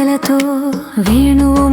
కోరికలతో వేణువు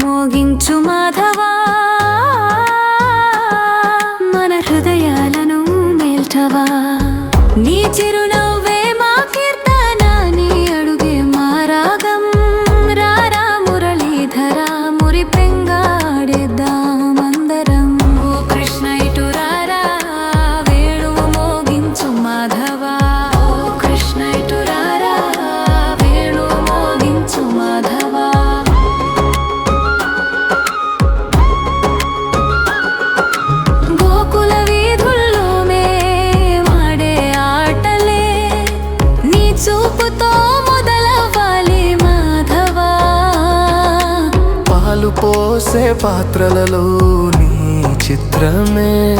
పోసే పాత్రలలో నీ చిత్రమే.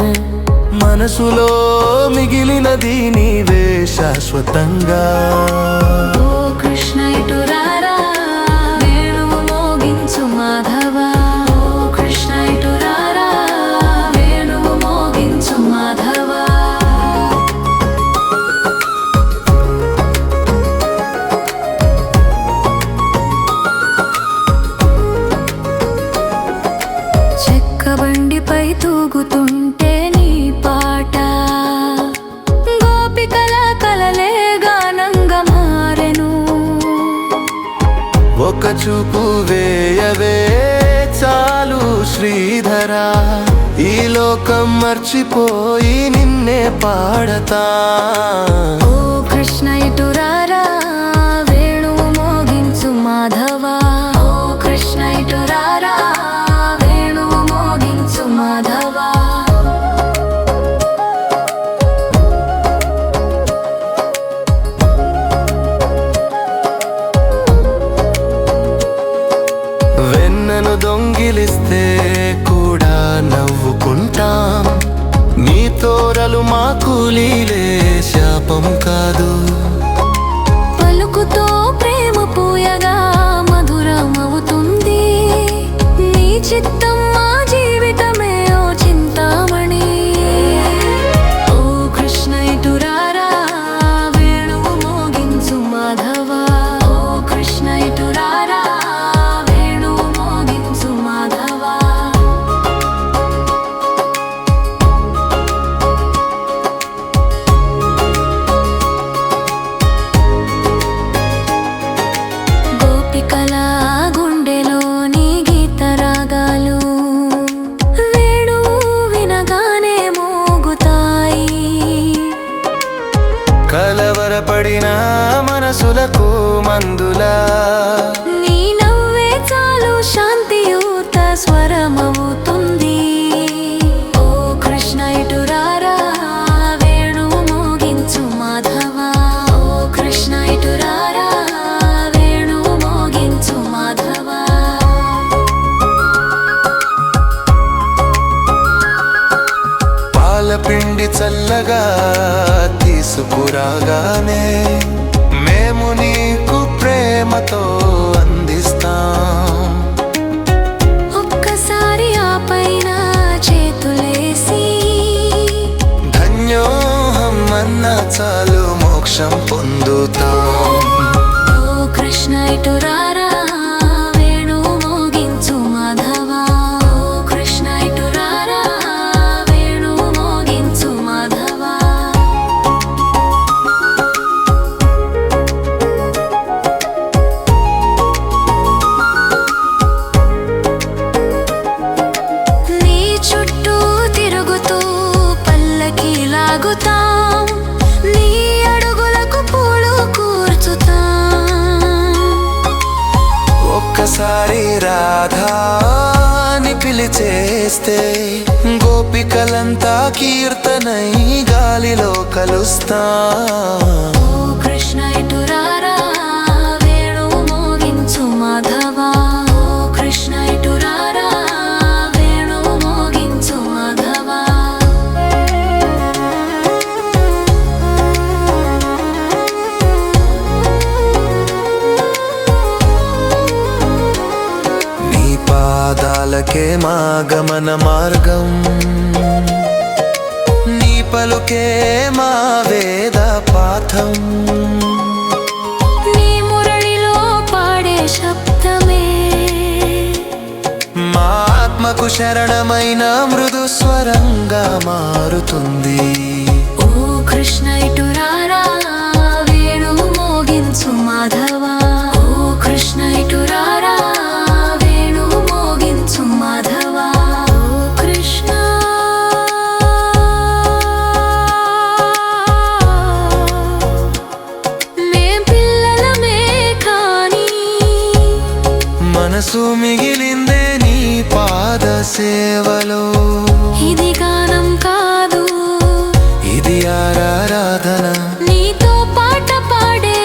మనసులో మిగిలినది నీవే శాశ్వతంగా. తూగుతుంటే నీ పాట. గోపికల కలలే గానంగా మారెను. ఒక చూపు వేయవే చాలు శ్రీధరా. ఈ లోకం మర్చిపోయి నిన్నే పాడతా. మా గోపికల గుండెలోని గీత రాగాలు వేణువు వినగానే మోగుతాయి. కలవరపడిన మనసులకు మందులా నీ నవ్వే చాలు శాంతియుత స్వరమవుతుంది. పాలపిండి చల్లగా తీసుకురాగానే మేము నీకు ప్రేమతో అందిస్తాం. ఒక్కసారి ఆ పైన చేతులేసి ధన్యోహం అన్న చాలు మోక్షం పొందుతాం. ఓ కృష్ణ ఇటు నీ అడుగులకు పూలు కూర్చుతాం. ఒక్కసారి రాధా అని పిలిచేస్తే గోపికలంతా కీర్తనై గాలిలో కలుస్తాం. కృష్ణ ఇటు మా మాగమన మార్గం. నీ పలుకే మా వేద పాఠం. నీ మురళిలో పాడే శబ్దమే. మా ఆత్మకు శరణమైన మృదు స్వరంగా మారుతుంది. ఓ కృష్ణ ఇటురా మనసు మిగిలిందే నీ పాద సేవలో. ఇది గానం కాదు. ఇది ఆరాధన. నీతో పాట పాడే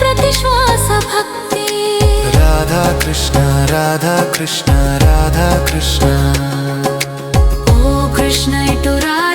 ప్రతి శ్వాస భక్తి. రాధా కృష్ణ రాధా కృష్ణ రాధా కృష్ణ. ఓ కృష్ణ ఇటు రారా